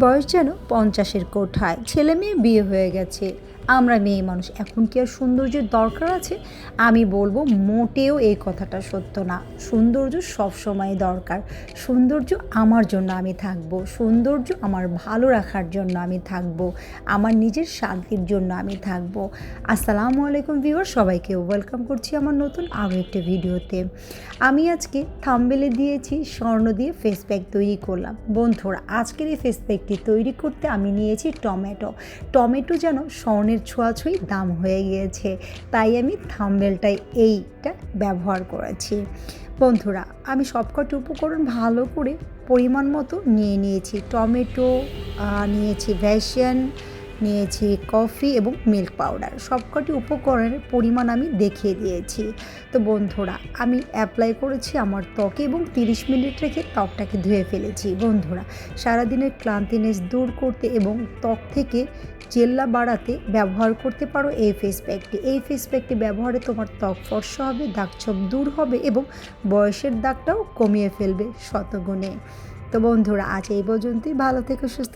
বয়স যেন পঞ্চাশের কোঠায়। ছেলে মেয়ে বিয়ে হয়ে গেছে। আমরা মেয়ে মানুষ। এখন কি আর সৌন্দর্যের দরকার আছে? আমি বলব, মোটেও এই কথাটা সত্য না। সৌন্দর্য সবসময় দরকার। সৌন্দর্য আমার জন্য আমি থাকব। সৌন্দর্য আমার ভালো রাখার জন্য আমি থাকব। আমার নিজের শান্তির জন্য আমি থাকব। আসসালামু আলাইকুম ভিউয়ার সবাইকে ওয়েলকাম করছি আমার নতুন আরও একটি ভিডিওতে। আমি আজকে থাম্বেলে দিয়েছি, স্বর্ণ দিয়ে ফেস প্যাক তৈরি করলাম। বন্ধুরা, আজকের এই ফেস প্যাকটি তৈরি করতে আমি নিয়েছি টমেটো। টমেটো যেন স্বর্ণের ছোঁয়াছুঁই দাম হয়ে গিয়েছে। তাই আমি থাম্বেলটাই এইটা ব্যবহার করেছি। বন্ধুরা, আমি সবকটি উপকরণ ভালো করে পরিমাণ মতো নিয়ে নিয়েছি। টমেটো নিয়েছি ভ্যাসিয়ান নিয়েছি কফি এবং মিল্ক পাউডার। সবকটি উপকরণের পরিমাণ আমি দেখিয়ে দিয়েছি। তো বন্ধুরা, আমি অ্যাপ্লাই করেছি আমার ত্বকে এবং তিরিশ মিনিট রেখে ত্বকটাকে ধুয়ে ফেলেছি। বন্ধুরা, সারাদিনের ক্লান্তিনেস দূর করতে এবং ত্বক থেকে জেল্লা বাড়াতে ব্যবহার করতে পারো এই ফেস প্যাকটি এই ফেস প্যাকটি ব্যবহারে তোমার ত্বক ফর্সা হবে, দাগছোপ দূর হবে এবং বয়সের দাগটাও কমিয়ে ফেলবে শতগুণে। তো বন্ধুরা, আজ এই পর্যন্তই। ভালো থেকে, সুস্থ